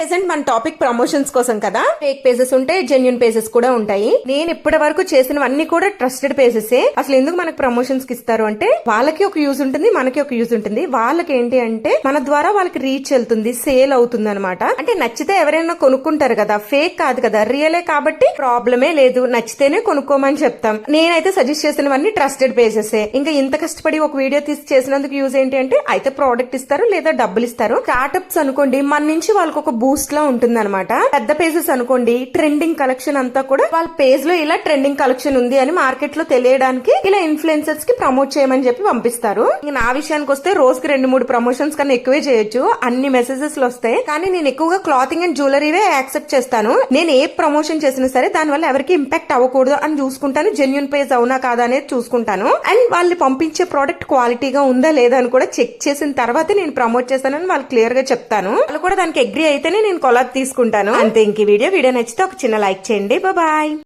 Present మన topic promotions కోసం కదా? ఫేక్ పేజెస్ ఉంటాయి జెన్యున్ పేజెస్ కూడా ఉంటాయి. నేను ఇప్పటి వరకు చేసినవన్నీ కూడా ట్రస్టెడ్ పేజెస్ అసలు ఎందుకు మనకు ప్రమోషన్స్కి ఇస్తారు అంటే వాళ్ళకి ఒక యూజ్ ఉంటుంది మనకి ఒక యూజ్ ఉంటుంది. వాళ్ళకి ఏంటి అంటే మన ద్వారా వాళ్ళకి రీచ్ వెళ్తుంది సేల్ అవుతుంది అనమాట అంటే నచ్చితే ఎవరైనా కొనుక్కుంటారు కదా ఫేక్ కాదు కదా రియలే కాబట్టి ప్రాబ్లమే లేదు. నచ్చితేనే కొనుక్కోమని చెప్తాం. నేనైతే సజెస్ట్ చేసినవన్నీ ట్రస్టెడ్ పేజెస్ ఇంకా ఇంత కష్టపడి ఒక వీడియో తీసి చేసినందుకు యూజ్ ఏంటి అంటే అయితే ప్రోడక్ట్ ఇస్తారు లేదా డబ్బులు ఇస్తారు. స్టార్టప్స్ అనుకోండి మన నుంచి వాళ్ళకి ఒక బూస్ట్ లా ఉంటుంది అనమాట పెద్ద పేజెస్ అనుకోండి ట్రెండింగ్ కలెక్షన్ అంతా కూడా వాళ్ళ పేజ్లో ఇలా ట్రెండింగ్ కలెక్షన్ ఉంది అని మార్కెట్లో తెలియడానికి ఇలా ఇన్ఫ్లుయెన్సర్స్కి ప్రమోట్ చేయమని చెప్పి పంపిస్తారు. నా విషయానికి వస్తే రోజుకి రెండు మూడు ప్రమోషన్స్ కన్నా ఎక్కువే చేయొచ్చు. అన్ని మెసేజెస్లో వస్తాయి. కానీ నేను ఎక్కువగా క్లాతింగ్ అండ్ జ్యువెలరీవే యాక్సెప్ట్ చేస్తాను. నేను ఏ ప్రమోషన్ చేసినా సరే దాని వల్ల ఎవరికి ఇంపాక్ట్ అవ్వకూడదు అని చూసుకుంటాను. జెన్యున్ పేజ్ అవునా కాదా అనేది చూసుకుంటాను. అండ్ వాళ్ళు పంపించే ప్రోడక్ట్ క్వాలిటీగా ఉందా లేదా అని కూడా చెక్ చేసిన తర్వాత నేను ప్రమోట్ చేస్తానని వాళ్ళు క్లియర్గా చెప్తాను. వాళ్ళు కూడా దానికి అగ్రి అయితేనే నేను కొలాబ్ తీసుకుంటాను. అంతే ఇంక వీడియో వీడియో నచ్చితే ఒక చిన్న లైక్ చేయండి. బాయ్